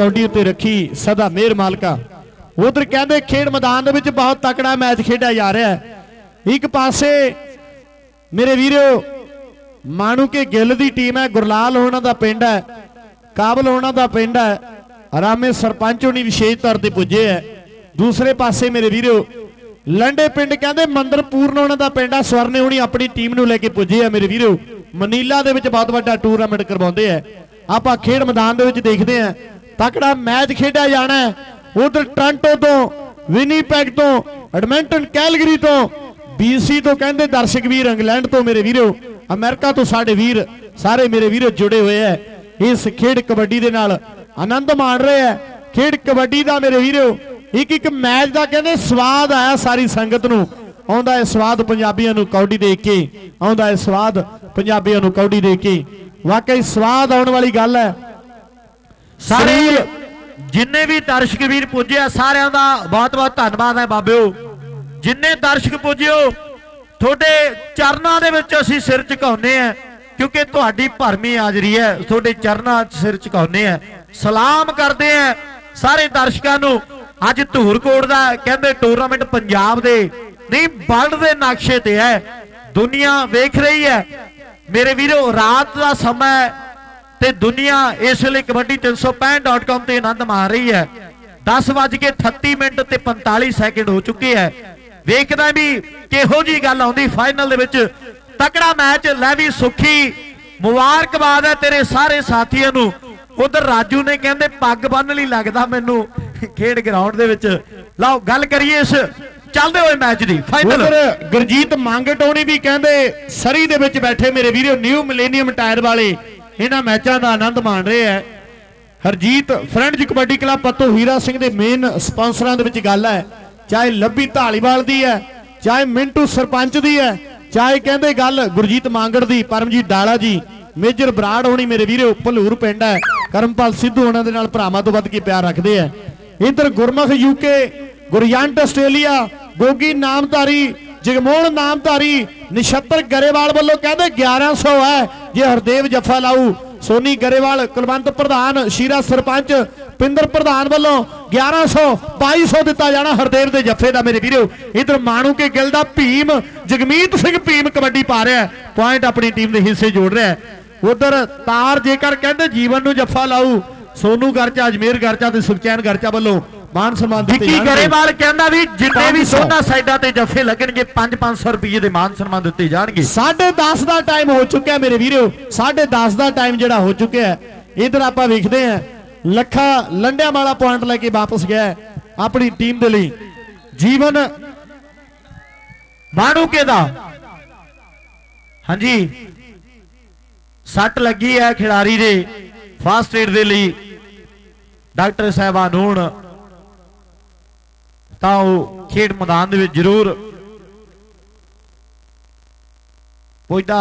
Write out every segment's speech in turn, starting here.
ਕੌਡੀ ਉੱਤੇ ਰੱਖੀ ਸਦਾ ਮਿਹਰ ਮਾਲਕਾ। ਉਧਰ ਕਹਿੰਦੇ ਖੇਡ ਮੈਦਾਨ ਦੇ ਵਿੱਚ ਬਹੁਤ ਤਕੜਾ ਮੈਚ ਖੇਡਿਆ ਜਾ ਰਿਹਾ ਹੈ। ਇੱਕ ਪਾਸੇ ਮੇਰੇ ਵੀਰੋ ਮਾਣੂ ਗਿੱਲ ਦੀ ਟੀਮ ਹੈ, ਗੁਰਲਾਲ ਹੋਣਾ ਦਾ ਪਿੰਡ ਹੈ, ਕਾਬਲ ਹੋਣਾ ਦਾ ਪਿੰਡ ਹੈ ਆਰਾਮੇ ਸਰਪੰਚ ਹੋਣੀ ਵਿਸ਼ੇਸ਼ ਤੌਰ ਤੇ ਪੁੱਜੇ ਹੈ। ਦੂਸਰੇ ਪਾਸੇ ਮੇਰੇ ਵੀਰੋ, ਲੰਡੇ ਪਿੰਡ ਕਹਿੰਦੇ ਮੰਦਰ ਪੂਰਨ ਉਹਨਾਂ ਦਾ ਪਿੰਡ ਹੈ, ਸਵਰਨੇ ਹੋਣੀ ਆਪਣੀ ਟੀਮ ਨੂੰ ਲੈ ਕੇ ਪੁੱਜੇ ਆ ਮੇਰੇ ਵੀਰੋ। ਮਨੀਲਾ ਦੇ ਵਿੱਚ ਬਹੁਤ ਵੱਡਾ ਟੂਰਨਾਮੈਂਟ ਕਰਵਾਉਂਦੇ ਆ। ਆਪਾਂ ਖੇਡ ਮੈਦਾਨ ਦੇ ਵਿੱਚ ਦੇਖਦੇ ਆ ਤਕੜਾ ਮੈਚ ਖੇਡਿਆ ਜਾਣਾ ਹੈ। ਉਧਰ ਟ੍ਰਾਂਟੋ ਤੋਂ, ਵਿਨੀਪੈਗ ਤੋਂ, ਐਡਮਿੰਟਨ ਕੈਲਗਰੀ ਤੋਂ ਬੀਸੀ ਤੋਂ ਕਹਿੰਦੇ ਦਰਸ਼ਕ ਵੀਰ, ਇੰਗਲੈਂਡ ਤੋਂ ਮੇਰੇ ਵੀਰੋ, ਅਮਰੀਕਾ ਤੋਂ ਸਾਡੇ ਵੀਰ, ਸਾਰੇ ਮੇਰੇ ਵੀਰੋ ਜੁੜੇ ਹੋਏ ਐ ਇਸ ਖੇਡ ਕਬੱਡੀ ਦੇ ਨਾਲ ਆਨੰਦ ਮਾਣ ਰਹੇ ਐ ਖੇਡ ਕਬੱਡੀ ਦਾ ਮੇਰੇ ਵੀਰੋ ਇੱਕ ਇੱਕ ਮੈਚ ਦਾ ਕਹਿੰਦੇ ਸਵਾਦ ਆਇਆ ਸਾਰੀ ਸੰਗਤ ਨੂੰ। ਆਉਂਦਾ ਹੈ ਸਵਾਦ ਪੰਜਾਬੀਆਂ ਨੂੰ ਕੌਡੀ ਦੇ ਕੇ, ਆਉਂਦਾ ਹੈ ਸਵਾਦ ਪੰਜਾਬੀਆਂ ਨੂੰ ਕੌਡੀ ਦੇ ਕੇ। ਵਾਕਈ ਸਵਾਦ ਆਉਣ ਵਾਲੀ ਗੱਲ ਹੈ। ਸਾਰੇ ਜਿੰਨੇ ਵੀ ਦਰਸ਼ਕ ਵੀਰ ਪੁੱਜਿਆ ਸਾਰਿਆਂ ਦਾ ਬਹੁਤ ਬਹੁਤ ਧੰਨਵਾਦ ਹੈ ਬਾਬਿਓ। ਜਿੰਨੇ ਦਰਸ਼ਕ ਪੁੱਜਿਓ ਤੁਹਾਡੇ ਚਰਨਾਂ ਦੇ ਵਿੱਚ ਅਸੀਂ ਸਿਰ ਝੁਕਾਉਂਦੇ ਆ ਕਿਉਂਕਿ ਤੁਹਾਡੀ ਭਰਮੀ ਹਾਜ਼ਰੀ ਹੈ ਤੁਹਾਡੇ ਚਰਨਾਂ 'ਚ ਸਿਰ ਝੁਕਾਉਂਦੇ ਆ ਸਲਾਮ ਕਰਦੇ ਆ ਸਾਰੇ ਦਰਸ਼ਕਾਂ ਨੂੰ। ਅੱਜ ਧੂਰਕੋਟ ਦਾ ਕਹਿੰਦੇ ਟੂਰਨਾਮੈਂਟ ਪੰਜਾਬ ਦੇ ਨਹੀਂ ਵਰਲਡ ਦੇ ਨਕਸ਼ੇ ਤੇ ਹੈ। ਦੁਨੀਆ ਵੇਖ ਰਹੀ ਹੈ। ਮੇਰੇ ਵੀਰੋ ਰਾਤ ਦਾ ਸਮਾਂ ਤੇ ਦੁਨੀਆ ਇਸ ਵੇਲੇ ਕਬੱਡੀ 365.com ਤੇ ਆਨੰਦ ਮਾਣ ਰਹੀ ਹੈ। 10:38 ਮਿੰਟ ਤੇ 45 ਸੈਕਿੰਡ ਹੋ ਚੁੱਕੇ ਹੈ। ਵੇਖਦਾ ਵੀ ਕਿਹੋ ਜੀ ਗੱਲ ਆਉਂਦੀ ਫਾਈਨਲ ਦੇ ਵਿੱਚ। ਤਕੜਾ ਮੈਚ ਲੈ ਵੀ ਸੁਖੀ, ਮੁਬਾਰਕਬਾਦ ਹੈ ਤੇਰੇ ਸਾਰੇ ਸਾਥੀਆਂ ਨੂੰ। ਉਧਰ ਰਾਜੂ ਨੇ ਕਹਿੰਦੇ, ਪੱਗ ਬੰਨ ਲਈ ਲੱਗਦਾ ਮੈਨੂੰ ਖੇਡ ਗਰਾਊਂਡ ਦੇ ਵਿੱਚ। ਲਓ, ਗੱਲ ਕਰੀਏ ਇਸ ਚੱਲਦੇ ਹੋਏ ਮੈਚ ਦੀ ਫਾਈਨਲ ਗੁਰਜੀਤ ਮੰਗਟੋਣੀ ਵੀ ਕਹਿੰਦੇ, ਸਰੀ ਦੇ ਵਿੱਚ ਬੈਠੇ ਮੇਰੇ ਵੀਰੋ ਨਿਊ ਮਿਲੇਨੀਅਮ ਟਾਇਰ ਵਾਲੇ। ਇਹਨਾਂ ਮੈਚਾਂ ਦਾ ਆਨੰਦ ਮਾਣ ਰਹੇ ਹੈ। ਹਰਜੀਤ ਫਰੈਂਡਜ ਕਬੱਡੀ ਕਲੱਬ ਪੱਤੋ ਹੀਰਾ ਸਿੰਘ ਦੇ ਮੇਨ ਸਪਾਂਸਰਾਂ ਦੇ ਵਿੱਚ ਗੱਲ ਹੈ। ਚਾਹੇ ਲੱਭੀ ਢਾਲੀਵਾਲ ਦੀ ਹੈ, ਚਾਹੇ ਮਿੰਟੂ ਸਰਪੰਚ ਦੀ ਹੈ, ਚਾਹੇ ਕਹਿੰਦੇ ਗੱਲ ਗੁਰਜੀਤ ਮੰਗੜ ਦੀ, ਪਰਮਜੀਤ ਡਾਲਾ ਜੀ, ਮੇਜਰ ਬਰਾੜ ਹੋਣੀ ਮੇਰੇ ਵੀਰੋ ਭਲੂਰ ਪਿੰਡ ਹੈ। ਕਰਮਪਾਲ ਸਿੱਧੂ ਉਹਨਾਂ ਦੇ ਨਾਲ ਭਰਾਵਾਂ ਤੋਂ ਵੱਧ ਕੇ ਪਿਆਰ ਰੱਖਦੇ ਆ ਇਧਰ ਗੁਰਮੁਖ ਯੂਕੇ ਗੁਰਯੰਟ ਆਸਟ੍ਰੇਲੀਆ, ਗੋਗੀ ਨਾਮਧਾਰੀ ਜਗਮੋਹਨ ਨਾਮਧਾਰੀ ਨਿਸ਼ਤਰ ਗਰੇਵਾਲ ਵੱਲੋਂ ਕਹਿੰਦੇ 1100 ਹੈ। ਜੇ ਹਰਦੇਵ ਜੱਫਾ ਲਾਊ, ਸੋਨੀ ਗਰੇਵਾਲ, ਕੁਲਵੰਤ ਪ੍ਰਧਾਨ, ਸ਼ੀਰਾ ਸਰਪੰਚ, ਪਿੰਦਰ ਪ੍ਰਧਾਨ ਵੱਲੋਂ 1100 2200 ਦਿੱਤਾ ਜਾਣਾ ਹਰਦੇਵ ਦੇ ਜੱਫੇ ਦਾ ਮੇਰੇ ਵੀਰੋ। ਇਧਰ ਮਾਣੂ ਕੇ ਗਿਲ ਦਾ ਭੀਮ, ਜਗਮੀਤ ਸਿੰਘ ਭੀਮ ਕਬੱਡੀ ਪਾ ਰਿਹਾ ਪੁਆਇੰਟ ਆਪਣੀ ਟੀਮ ਦੇ ਹਿੱਸੇ ਜੋੜ ਰਿਹਾ ਉਧਰ ਤਾਰ ਜੇਕਰ ਕਹਿੰਦੇ ਜੀਵਨ ਨੂੰ ਜੱਫਾ ਲਾਊ, ਸੋਨੂ ਗਰਚਾ, ਅਜਮੇਰ ਗਰਚਾ ਤੇ ਸੁਖਚੈਨ ਗਰਚਾ ਵੱਲੋਂ ਮਾਨ ਸਨਮਾਨ ਦਿੱਤੇ ਵਿੱਕੀ। ਗਰੇਵਾਲ ਕਹਿੰਦਾ ਵੀ ਜਿੰਨੇ ਵੀ 500 ਦੋਨਾਂ ਸਾਈਡਾਂ ਤੇ ਜੱਫੇ ਲੱਗਣਗੇ 5-500 ਰੁਪਏ ਦੇ ਮਾਨ ਸਨਮਾਨ ਦਿੱਤੇ ਜਾਣਗੇ। ਸਾਢੇ 10 ਦਾ ਟਾਈਮ ਹੋ ਚੁੱਕਿਆ ਮੇਰੇ ਵੀਰੋ। ਸਾਢੇ 10 ਦਾ ਟਾਈਮ ਜਿਹੜਾ ਹੋ ਚੁੱਕਿਆ ਹੈ। ਇਧਰ ਆਪਾਂ ਵੇਖਦੇ ਹਾਂ। ਲੱਖਾ ਲੰਡਿਆਂ ਵਾਲਾ ਪੁਆਇੰਟ ਲੈ ਕੇ ਵਾਪਸ ਗਿਆ ਆਪਣੀ ਟੀਮ ਦੇ ਲਈ। ਜੀਵਨ ਮਾਣੂਕੇ ਦਾ। ਹਾਂਜੀ। ਸੱਟ ਲੱਗੀ ਹੈ ਖਿਡਾਰੀ ਦੇ। ਫਾਸਟ ਏਡ ਦੇ ਲਈ। ਡਾਕਟਰ ਸਾਹਿਬਾਨ ਹੋਣ। ਤਾਂ ਉਹ ਖੇਡ ਮੈਦਾਨ ਦੇ ਵਿੱਚ ਜ਼ਰੂਰ ਪੁੱਜਦਾ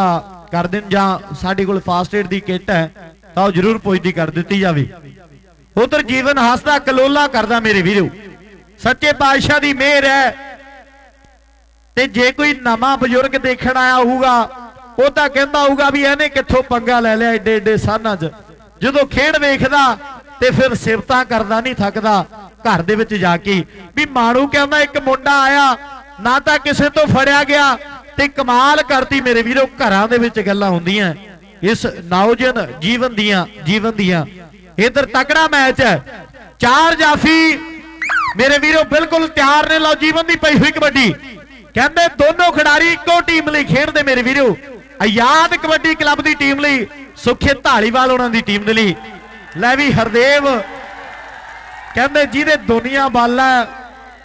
ਕਰ ਦੇਣ ਜਾਂ ਸਾਡੇ ਕੋਲ ਫਾਸਟ ਏਡ ਦੀ ਕਿੱਟ ਹੈ, ਤਾਂ ਉਹ ਜ਼ਰੂਰ ਪੁੱਜਦੀ ਕਰ ਦਿੱਤੀ ਜਾਵੇ। ਉਧਰ ਜੀਵਨ ਹੱਸਦਾ, ਕਲੋਲਾ ਕਰਦਾ ਮੇਰੇ ਵੀਰੋ। ਸੱਚੇ ਪਾਤਸ਼ਾਹ ਦੀ ਮਿਹਰ ਹੈ। ਤੇ ਜੇ ਕੋਈ ਨਵਾਂ ਬਜ਼ੁਰਗ ਦੇਖਣ ਆਇਆ ਹੋਊਗਾ, ਉਹ ਤਾਂ ਕਹਿੰਦਾ ਹੋਊਗਾ ਵੀ ਇਹਨੇ ਕਿੱਥੋਂ ਪੰਗਾ ਲੈ ਲਿਆ ਏਡੇ ਏਡੇ ਸਾਨਾਂ 'ਚ। ਜਦੋਂ ਖੇਡ ਵੇਖਦਾ ਤੇ ਫਿਰ ਸਿਫਤਾਂ ਕਰਦਾ, ਨਹੀਂ ਥੱਕਦਾ। ਘਰ ਦੇ ਵਿੱਚ ਜਾ ਕੇ ਵੀ ਮਾਣੂ ਕਹਿੰਦਾ ਇੱਕ ਮੁੰਡਾ ਆਇਆ? ਨਾ ਤਾਂ ਕਿਸੇ ਤੋਂ ਫੜਿਆ ਗਿਆ ਤੇ ਕਮਾਲ ਕਰਤੀ ਮੇਰੇ ਵੀਰੋ, ਘਰਾਂ ਦੇ ਵਿੱਚ ਗੱਲਾਂ ਹੁੰਦੀਆਂ। ਇਸ ਨੌਜਵਾਨ ਜੀਵਨ ਦੀਆਂ ਜੀਵਨ ਦੀਆਂ। ਇਧਰ ਤਕੜਾ ਮੈਚ ਹੈ। ਚਾਰ ਜਾਫੀ। ਮੇਰੇ ਵੀਰੋ, ਬਿਲਕੁਲ ਤਿਆਰ ਨੇ। ਲਓ, ਜੀਵਨ ਦੀ ਪਈ ਹੋਈ ਕਬੱਡੀ। ਕਹਿੰਦੇ ਦੋਨੋਂ ਖਿਡਾਰੀ ਇੱਕੋ ਟੀਮ ਲਈ ਖੇਡਦੇ ਮੇਰੇ ਵੀਰੋ। ਆਜ਼ਾਦ ਕਬੱਡੀ ਕਲੱਬ ਦੀ ਟੀਮ ਲਈ, ਸੁਖੇ ਢਾਲੀਵਾਲ ਉਹਨਾਂ ਦੀ ਟੀਮ ਦੇ ਲਈ। ਲੈ ਵੀ ਹਰਦੇਵ ਕਹਿੰਦੇ ਜਿਹਦੇ ਦੁਨੀਆ ਬੱਲ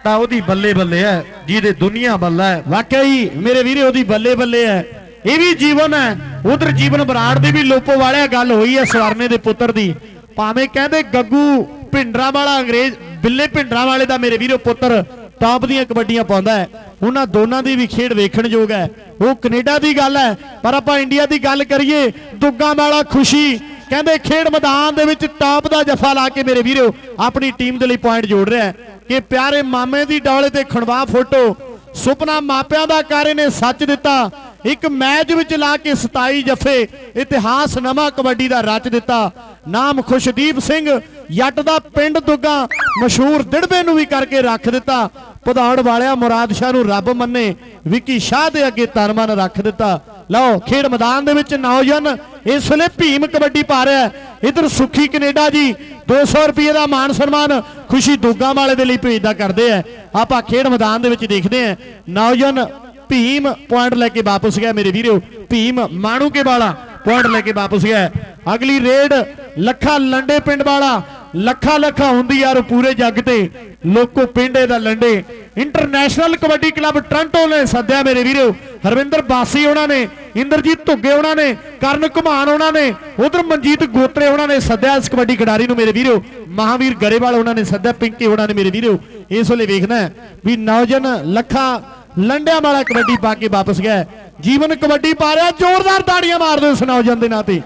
ਤਾਂ ਉਹਦੀ ਬੱਲੇ ਬੱਲੇ ਹੈ। ਜਿਹਦੇ ਦੁਨੀਆ ਬੱਲਾ ਹੈ। ਵਾਕਈ ਮੇਰੇ ਵੀਰੇ, ਉਹਦੀ ਬੱਲੇ ਬੱਲੇ ਹੈ। ਇਹ ਵੀ ਜੀਵਨ ਹੈ। ਉਧਰ ਜੀਵਨ ਬਰਾੜ ਦੀ ਵੀ ਲੋਪੋ ਵਾਲਿਆ ਗੱਲ ਹੋਈ ਹੈ ਸਵਰਨੇ ਦੇ ਪੁੱਤਰ ਦੀ। ਭਾਵੇਂ ਕਹਿੰਦੇ ਗੱਗੂ ਭਿੰਡਰਾ ਵਾਲਾ ਅੰਗਰੇਜ਼, ਬਿੱਲੇ ਭਿੰਡਰਾ ਵਾਲੇ ਦਾ ਮੇਰੇ ਵੀਰੋ ਪੁੱਤਰ ਟਾਪ ਦੀਆਂ ਕਬੱਡੀਆਂ ਪਾਉਂਦਾ ਹੈ। ਉਹਨਾਂ ਦੋਨਾਂ ਦੀ ਵੀ ਖੇਡ ਵੇਖਣ ਯੋਗ ਹੈ। ਉਹ ਕੈਨੇਡਾ ਦੀ ਗੱਲ ਹੈ। ਪਰ ਆਪਾਂ ਇੰਡੀਆ ਦੀ ਗੱਲ ਕਰੀਏ ਦੁੱਗਾ ਵਾਲਾ ਖੁਸ਼ੀ ਕਹਿੰਦੇ ਖੇਡ ਮੈਦਾਨ ਦੇ ਵਿੱਚ ਟਾਪ ਦਾ ਜਫਾ ਲਾ ਕੇ ਮੇਰੇ ਵੀਰੋ, ਆਪਣੀ ਟੀਮ ਦੇ ਲਈ ਪੁਆਇੰਟ ਜੋੜ ਰਿਹਾ ਕਿ ਪਿਆਰੇ ਮਾਮੇ ਦੀ ਡੌਲੇ ਤੇ ਖਣਵਾ ਫੋਟੋ, ਸੁਪਨਾ ਮਾਪਿਆਂ ਦਾ ਕਾਰੇ ਨੇ ਸੱਚ ਦਿੱਤਾ, ਇੱਕ ਮੈਚ ਵਿੱਚ ਲਾ ਕੇ 27 ਜਫੇ, ਇਤਿਹਾਸ ਨਵਾਂ ਕਬੱਡੀ ਦਾ ਰਚ ਦਿੱਤਾ। ਨਾਮ ਖੁਸ਼ਦੀਪ ਸਿੰਘ ਜੱਟ ਦਾ ਪਿੰਡ ਦੁੱਗਾ, ਮਸ਼ਹੂਰ ਦਿੜਬੇ ਨੂੰ ਵੀ ਕਰਕੇ ਰੱਖ ਦਿੱਤਾ। ਪਧਾੜ ਵਾਲਿਆ ਮੁਰਾਦ ਸ਼ਾਹ ਨੂੰ ਰੱਬ ਮੰਨੇ, ਵਿੱਕੀ ਸ਼ਾਹ ਦੇ ਅੱਗੇ ਤਨਮਨ ਰੱਖ ਦਿੱਤਾ। ਲਓ, ਖੇਡ ਮੈਦਾਨ ਦੇ ਵਿੱਚ ਨੌਜਵਾਨ ਇਸ ਵੇਲੇ ਭੀਮ ਕਬੱਡੀ ਪਾ ਰਿਹਾ ਹੈ। ਇਧਰ ਸੁਖੀ ਕੈਨੇਡਾ ਜੀ 200 ਰੁਪਏ ਦਾ ਮਾਨ ਸਨਮਾਨ ਖੁਸ਼ੀ ਦੁੱਗਾ ਵਾਲੇ ਦੇ ਲਈ ਭੇਜਦਾ ਕਰਦੇ ਆ ਆਪਾਂ ਖੇਡ ਮੈਦਾਨ ਦੇ ਵਿੱਚ ਦੇਖਦੇ ਆ ਨੌਜਵਾਨ ਭੀਮ ਪੁਆਇੰਟ ਲੈ ਕੇ ਵਾਪਸ ਗਿਆ ਮੇਰੇ ਵੀਰੋ। ਭੀਮ ਮਾਣੂ ਕੇ ਵਾਲਾ ਪੁਆਇੰਟ ਲੈ ਕੇ ਵਾਪਸ ਗਿਆ ਅਗਲੀ ਰੇਡ ਲੱਖਾ ਲੰਡੇ ਪਿੰਡ ਵਾਲਾ, ਲੱਖਾ ਲੱਖਾ ਹੁੰਦੀ ਯਾਰ ਪੂਰੇ ਜੱਗ ਤੇ ਲੋਕੋ ਪਿੰਡੇ ਦਾ Lande. International kabaddi club Toronto ਨੇ ਸੱਦਿਆ ਮੇਰੇ ਵੀਰੋ। ਹਰਵਿੰਦਰ ਬਾਸੀ ਉਹਨਾਂ ਨੇ ਇੰਦਰਜੀਤ ਧੁੱਗੇ ਉਹਨਾਂ ਨੇ ਕਰਨ ਘੁਮਾਨ ਉਹਨਾਂ ਨੇ ਉਧਰ ਮਨਜੀਤ ਗੋਤਰੇ ਉਹਨਾਂ ਨੇ ਸੱਦਿਆ ਇਸ ਕਬੱਡੀ ਖਿਡਾਰੀ ਨੂੰ ਮੇਰੇ ਵੀਰੋ ਮਹਾਵੀਰ ਗਰੇਵਾਲ ਉਹਨਾਂ ਨੇ ਸੱਦਿਆ ਪਿੰਕੀ ਉਹਨਾਂ ਨੇ ਮੇਰੇ ਵੀਰੋ ਇਸ ਵੇਲੇ ਵੇਖਣਾ ਵੀ ਨੌਜਨ ਲੱਖਾ ਲੰਡਿਆਂ ਵਾਲਾ ਕਬੱਡੀ ਪਾ ਕੇ ਵਾਪਸ ਗਿਆ। ਜੀਵਨ ਕਬੱਡੀ ਪਾ ਰਿਹਾ ਜ਼ੋਰਦਾਰ ਤਾੜੀਆਂ ਮਾਰ ਦਿਓ ਇਸ ਨੌਜਨ ਦੇ ਨਾਂ ਤੇ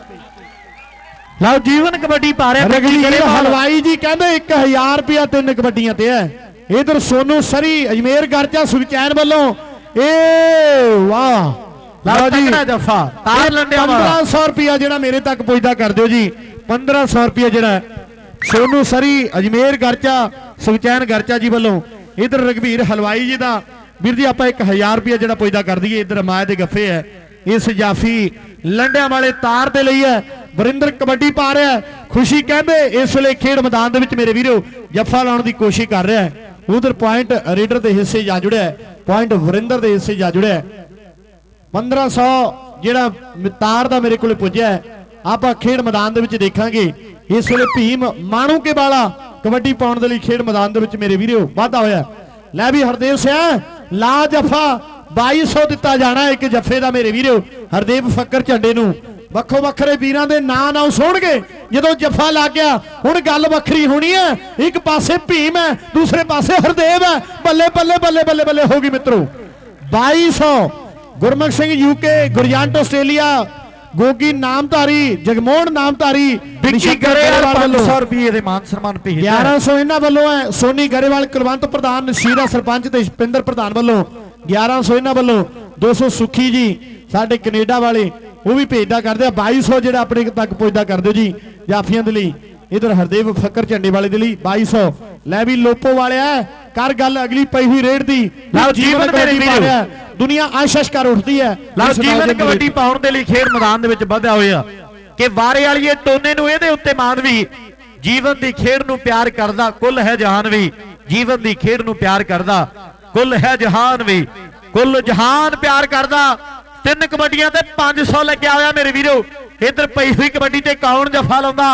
ਲਓ ਜੀਵਨ ਕਬੱਡੀ ਪਾ ਰਿਹਾ ਰਗਲੀ ਗਰੇਵਾਲ। ਹਲਵਾਈ ਜੀ ਕਹਿੰਦੇ 1000 ਰੁਪਿਆ ਤਿੰਨ ਕਬੱਡੀਆਂ ਤੇ ਹੈ ਇਧਰ ਸੋਨੂ ਸਰੀ ਅਜਮੇਰ ਗਰਜਾ ਸੁਖਚੈਨ ਵੱਲੋਂ ਏ ਵਾਹ। ਲਓ ਤਕੜਾ ਜੱਫਾ। ਤਾਰ ਲੰਡਿਆਂ ਵਾਲਾ 1500 ਰੁਪਿਆ ਜਿਹੜਾ ਮੇਰੇ ਤੱਕ ਪੁੱਜਦਾ ਕਰ ਦਿਓ ਜੀ। 1500 ਰੁਪਿਆ ਜਿਹੜਾ ਸੋਨੂ ਸਰੀ ਅਜਮੇਰ ਗਰਜਾ ਸੁਖਚੈਨ ਗਰਜਾ ਜੀ ਵੱਲੋਂ ਇਧਰ ਰਗਵੀਰ ਹਲਵਾਈ ਜੀ ਦਾ। ਵੀਰ ਜੀ ਆਪਾਂ 1000 ਰੁਪਿਆ ਜਿਹੜਾ ਪੁੱਜਦਾ ਕਰ ਦਈਏ। ਇਧਰ ਮਾਇਆ ਦੇ ਗੱਫੇ ਹੈ। ਇਸ ਜਾਫੀ ਲੰਡਿਆਂ ਵਾਲੇ ਤਾਰ ਦੇ ਲਈ ਹੈ। ਵਰਿੰਦਰ ਕਬੱਡੀ ਪਾ ਰਿਹਾ। ਖੁਸ਼ੀ ਕਹਿੰਦੇ ਇਸ ਵੇਲੇ ਖੇਡ ਮੈਦਾਨ ਦੇ ਵਿੱਚ ਮੇਰੇ ਵੀਰੋ ਜੱਫਾ ਲਾਉਣ ਦੀ ਕੋਸ਼ਿਸ਼ ਕਰ ਰਿਹਾ ਹੈ। ਉਧਰ ਪੁਆਇੰਟ ਰੇਡਰ ਦੇ ਹਿੱਸੇ ਜਾ ਜੁੜਿਆ ਪੁਆਇੰਟ ਵਰਿੰਦਰ ਦੇ ਹਿੱਸੇ ਜਾ ਜੁੜਿਆ 1500 ਜਿਹੜਾ ਤਾਰ ਦਾ ਮੇਰੇ ਕੋਲੇ ਪੁੱਜਿਆ ਆਪਾਂ ਖੇਡ ਮੈਦਾਨ ਦੇ ਵਿੱਚ ਦੇਖਾਂਗੇ। ਇਸ ਵੇਲੇ ਭੀਮ ਮਾਣੂ ਕੇ ਵਾਲਾ ਕਬੱਡੀ ਪਾਉਣ ਦੇ ਲਈ ਖੇਡ ਮੈਦਾਨ ਦੇ ਵਿੱਚ ਮੇਰੇ ਵੀਰੋ, ਵਾਧਾ ਹੋਇਆ ਲੈ ਵੀ ਹਰਦੇਵ ਸਿਆ ਲਾ ਜਫਾ 2200 ਦਿੱਤਾ ਜਾਣਾ ਇੱਕ ਜਫੇ ਦਾ ਮੇਰੇ ਵੀਰੋ। ਹਰਦੇਵ ਫੱਕਰ ਝੰਡੇ ਨੂੰ ਵੱਖੋ ਵੱਖਰੇ ਵੀਰਾਂ ਦੇ ਨਾਂ ਨਾਮ ਸੁਣਗੇ ਜਦੋਂ ਜਫਾ ਲੱਗ ਗਿਆ ਹੁਣ ਗੱਲ ਵੱਖਰੀ ਹੋਣੀ ਹੈ। ਇੱਕ ਪਾਸੇ ਭੀਮ ਹੈ ਦੂਸਰੇ ਪਾਸੇ ਹਰਦੇਵ ਹੈ। ਬੱਲੇ ਬੱਲੇ ਬੱਲੇ ਬੱਲੇ ਬੱਲੇ ਹੋ ਗਈ ਮਿੱਤਰੋ। 2200 ਗੁਰਮੁਖ ਸਿੰਘ ਯੂਕੇ ਗੁਰਜੰਟ ਆਸਟ੍ਰੇਲੀਆ ਗੋਗੀ ਨਾਮਧਾਰੀ ਜਗਮੋਹਨ ਨਾਮਧਾਰੀ ਵਿੱਕੀ ਗਰੇਵਾਲ ਵੱਲੋਂ। 500 ਰੁਪਏ ਦੇ ਮਾਨ ਸਨਮਾਨ ਭੇਜਦਾ 1100 ਇਹਨਾਂ ਵੱਲੋਂ ਹੈ। ਸੋਨੀ ਗਰੇਵਾਲ ਕੁਲਵੰਤ ਪ੍ਰਧਾਨ ਸ਼ੀਰਾ ਸਰਪੰਚ ਤੇ ਸ਼ਪਿੰਦਰ ਪ੍ਰਧਾਨ ਵੱਲੋਂ। 1100 ਇਹਨਾਂ ਵੱਲੋਂ। 200 ਸੁਖੀ ਜੀ ਸਾਡੇ ਕੈਨੇਡਾ ਵਾਲੇ। ਉਹ ਵੀ ਭੇਜਦਾ ਕਰਦੇ ਆ। 2200 ਜਿਹੜਾ ਆਪਣੇ ਤੱਕ ਪਹੁੰਚਦਾ ਕਰ ਦਿਓ ਜੀ ਜਾਫੀਆਂ ਦੇ ਲਈ। ਇਧਰ ਹਰਦੇਵ ਫੱਕਰ ਝੰਡੇ ਵਾਲੇ ਦੇ ਲਈ 2200 ਲੈ ਵੀ ਲੋਪੋ ਵਾਲਿਆ ਕਰ ਗੱਲ ਅਗਲੀ ਪਈ ਹੋਈ ਰੇਡ ਦੀ। ਲਓ ਜੀਵਨ ਮੇਰੇ ਵੀਰੋ। ਦੁਨੀਆ ਆਸ਼ਸ਼ ਕਰ ਉੱਠਦੀ ਹੈ। ਲਓ ਜੀਵਨ ਕਬੱਡੀ ਪਾਉਣ ਦੇ ਲਈ ਖੇਡ ਮੈਦਾਨ ਦੇ ਵਿੱਚ ਵਧਿਆ ਹੋਇਆ। ਕਿ ਵਾਰੇ ਵਾਲੀਏ ਟੋਨੇ ਨੂੰ ਇਹਦੇ ਉੱਤੇ ਮਾਨ ਵੀ। ਜੀਵਨ ਦੀ ਖੇਡ ਨੂੰ ਪਿਆਰ ਕਰਦਾ ਕੁੱਲ ਹੈ ਜਹਾਨ ਵੀ। ਜੀਵਨ ਦੀ ਖੇਡ ਨੂੰ ਪਿਆਰ ਕਰਦਾ ਕੁੱਲ ਹੈ ਜਹਾਨ ਵੀ। ਕੁੱਲ ਜਹਾਨ ਪਿਆਰ ਕਰਦਾ। ਤਿੰਨ ਕਬੱਡੀਆਂ ਤੇ 500 ਲੱਗਿਆ ਹੋਇਆ ਮੇਰੇ ਵੀਰੋ ਇੱਧਰ ਪਈ ਹੋਈ ਕਬੱਡੀ ਤੇ ਕੌਣ ਜਫਾ ਲਾਉਂਦਾ